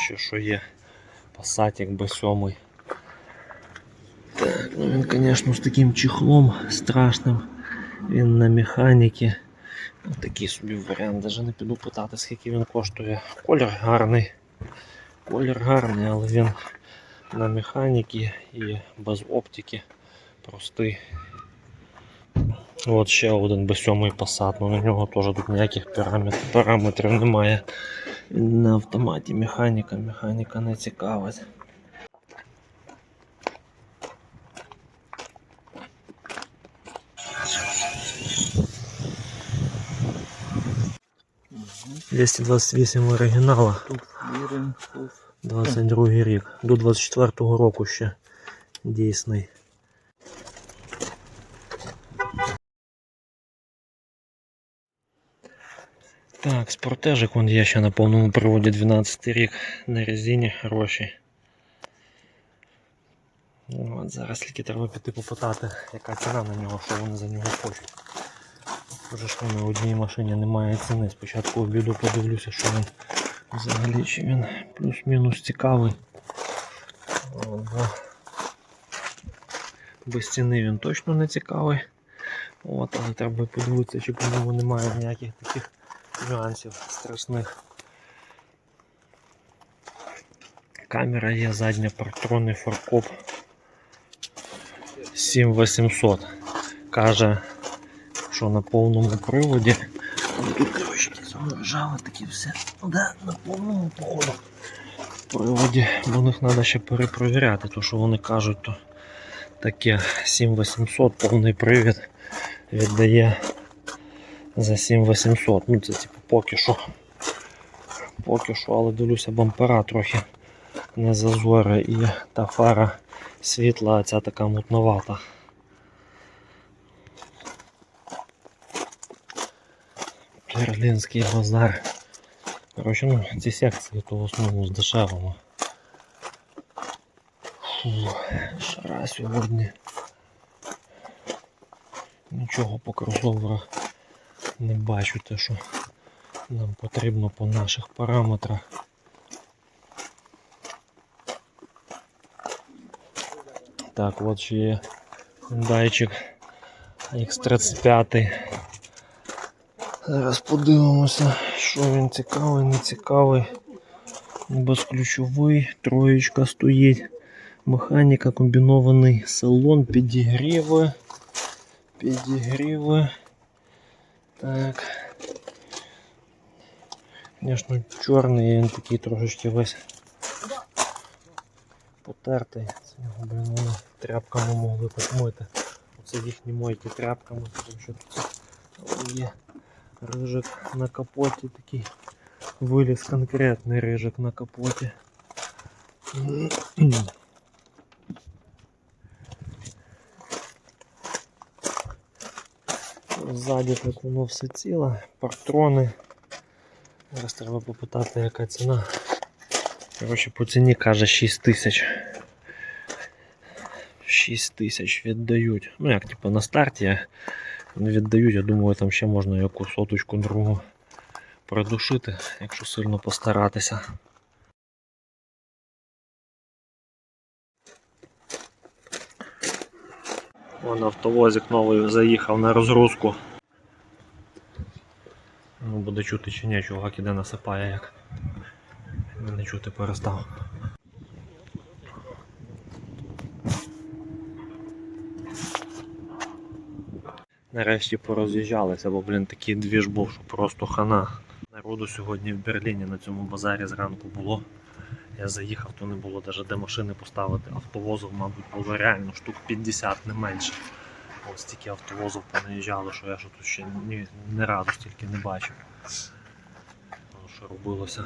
що є. Passat B7. Так, ну він, звісно, з таким чехлом страшним. Він на механіки. Ну, такий собі варіант. Даже не піду питати, скільки він коштує. Колір гарний. Колір гарний, але він на механіки і без оптики. Простий. От ще один B7 Passat, ну на нього теж тут ніяких параметр- параметрів немає. На автоматі механіка, механіка не цікавить. «228 оригінала, Тут вірен, тут 22 рік. До 24-го року ще дійсний. Так, спортежик вон є ще на повному приводі 12 рік на резині гроші. Ну, От зараз тільки треба піти попитати, яка ціна на нього, що вони за нього хочуть. Вже ж на одній машині немає ціни. Спочатку обіду подивлюся, що він взагалі чи він плюс-мінус цікавий. О, бо без ціни він точно не цікавий. От, але треба подивитися, чи по ньому немає ніяких таких нюансів страшних. Камера є задня, партронний форкоп 7800. Каже, що на повному приводі. Тут, коротше, ржаве такі все. Да, на повному походу. Приводі, бо них треба ще перепровіряти, то що вони кажуть, то таке 7800 повний привід віддає за 7800. Ну це типу поки що. Поки що, але дивлюся, бампера трохи не зазори і та фара світла, а ця така мутновата. Берлінський базар. Коротше, ну, ці секції то в основному з дешевими. Шара сьогодні. Нічого по кросоверах не бачу те, що нам потрібно по наших параметрах. Так, от ще є Hyundaiчик X35. Зараз подивимося, що він цікавий, не цікавий. Безключовий, троєчка стоїть. Механіка, комбінований салон, підігріви. Підігріви. Так. Звісно, чорний, він такий трошечки весь потертий. Це його, блін, вони тряпками могли помити. Оце їхні мойки тряпками, тому що тут є рижик на капоті такий. Виліз конкретний рижик на капоті. Ззаді так воно все ціле, партрони. Зараз треба попитати, яка ціна. Коротше, по ціні каже 6 тисяч. 6 тисяч віддають. Ну як типу на старті віддають, я думаю, там ще можна яку соточку другу придушити, якщо сильно постаратися. Вон автовозик новий заїхав на розгрузку. Ну, буде чути чи ні, чувак іде насипає як. Не чути перестав. Нарешті пороз'їжджалися, бо, блін, такий двіж був, що просто хана. Народу сьогодні в Берліні на цьому базарі зранку було. Я заїхав, то не було навіть де машини поставити. Автовозов, мабуть, було реально штук 50 не менше. Ось стільки автовозов понаїжджало, що я що тут ще ні, не разу стільки не бачив. Що робилося.